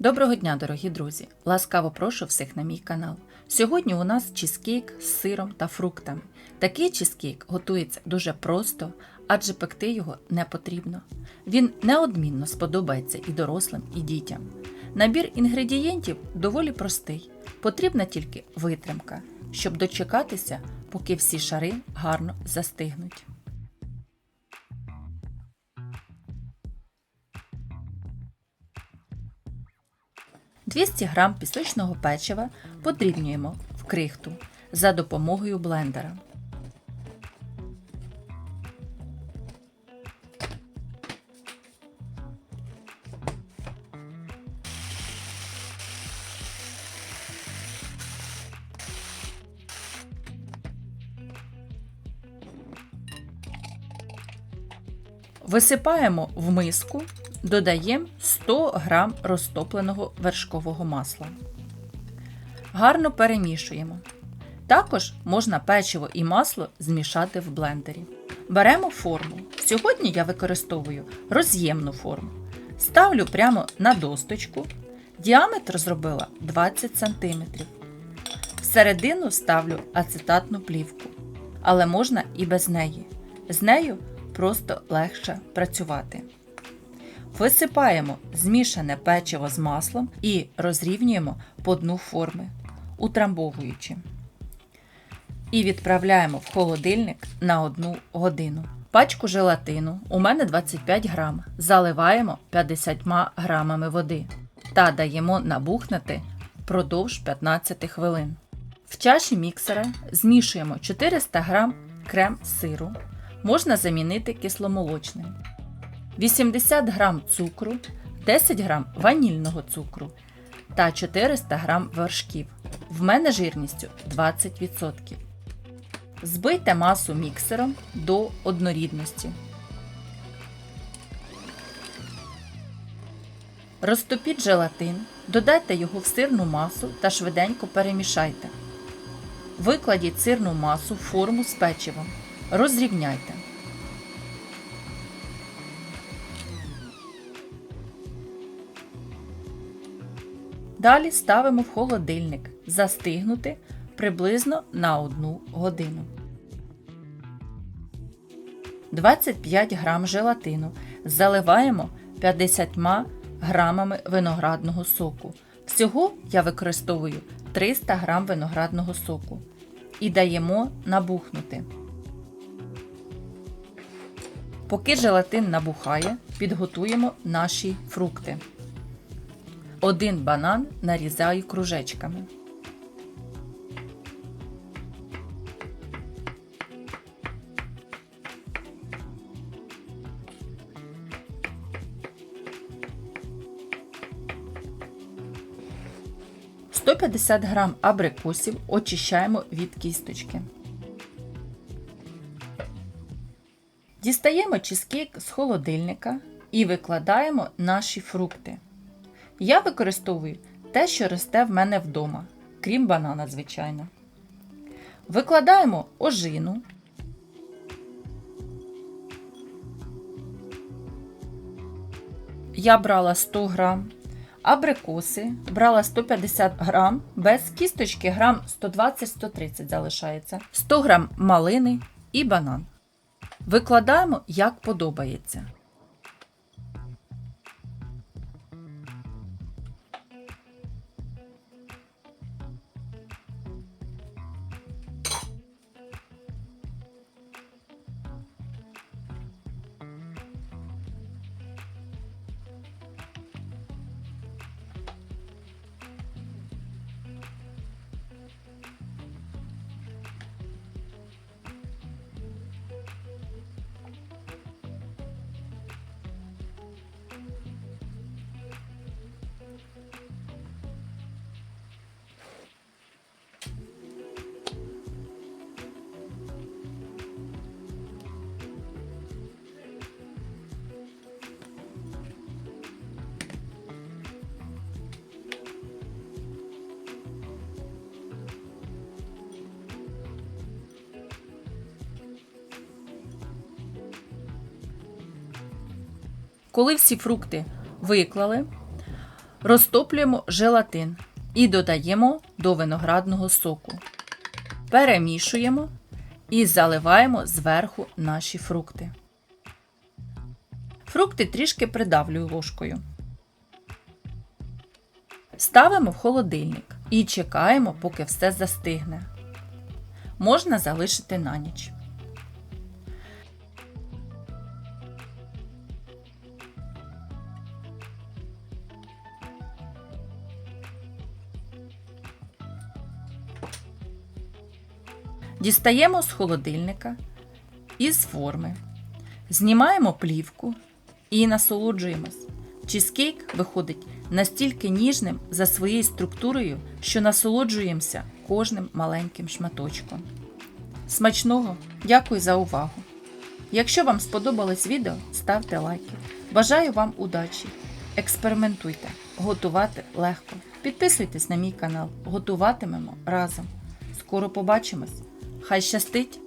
Доброго дня, дорогі друзі! Ласкаво прошу всіх на мій канал. Сьогодні у нас чизкейк з сиром та фруктами. Такий чизкейк готується дуже просто, адже пекти його не потрібно. Він неодмінно сподобається і дорослим, і дітям. Набір інгредієнтів доволі простий. Потрібна тільки витримка, щоб дочекатися, поки всі шари гарно застигнуть. – 200 г пісочного печива подрібнюємо в крихту за допомогою блендера. Висипаємо в миску, додаємо 100 г розтопленого вершкового масла. Гарно перемішуємо. Також можна печиво і масло змішати в блендері. Беремо форму. Сьогодні я використовую роз'ємну форму. Ставлю прямо на досточку. Діаметр зробила 20 см. Всередину ставлю ацетатну плівку. Але можна і без неї. З нею просто легше працювати. Висипаємо змішане печиво з маслом і розрівнюємо по дну форми, утрамбовуючи. І відправляємо в холодильник на 1 годину. Пачку желатину у мене 25 грам. Заливаємо 50 грамами води та даємо набухнути впродовж 15 хвилин. В чаші міксера змішуємо 400 г крем сиру, можна замінити кисломолочним. 80 г цукру, 10 г ванільного цукру та 400 г вершків. В мене жирністю 20%. Збийте масу міксером до однорідності. Розтопіть желатин, додайте його в сирну масу та швиденько перемішайте. Викладіть сирну масу в форму з печивом. Розрівняйте. Далі ставимо в холодильник застигнути приблизно на 1 годину. 25 грам желатину заливаємо 50 грамами виноградного соку. Всього я використовую 300 грам виноградного соку і даємо набухнути. Поки желатин набухає, підготуємо наші фрукти. Один банан нарізаю кружечками. – 150 грам абрикосів очищаємо від кісточки. Дістаємо чизкейк з холодильника і викладаємо наші фрукти. Я використовую те, що росте в мене вдома, крім банана, звичайно. Викладаємо ожину. Я брала 100 грам, абрикоси, брала 150 грам, без кісточки грам 120-130 залишається, 100 грам малини і банан. Викладаємо, як подобається. Коли всі фрукти виклали, Розтоплюємо желатин і додаємо до виноградного соку. Перемішуємо і заливаємо зверху наші фрукти. Фрукти трішки придавлюю ложкою. Ставимо в холодильник і чекаємо, поки все застигне. Можна залишити на ніч. Дістаємо з холодильника із форми, знімаємо плівку і насолоджуємось. Чізкейк виходить настільки ніжним за своєю структурою, що насолоджуємося кожним маленьким шматочком. Смачного! Дякую за увагу! Якщо вам сподобалось відео, ставте лайки. Бажаю вам удачі! Експериментуйте, готувати легко. Підписуйтесь на мій канал, готуватимемо разом. Скоро побачимось! Хай щастить!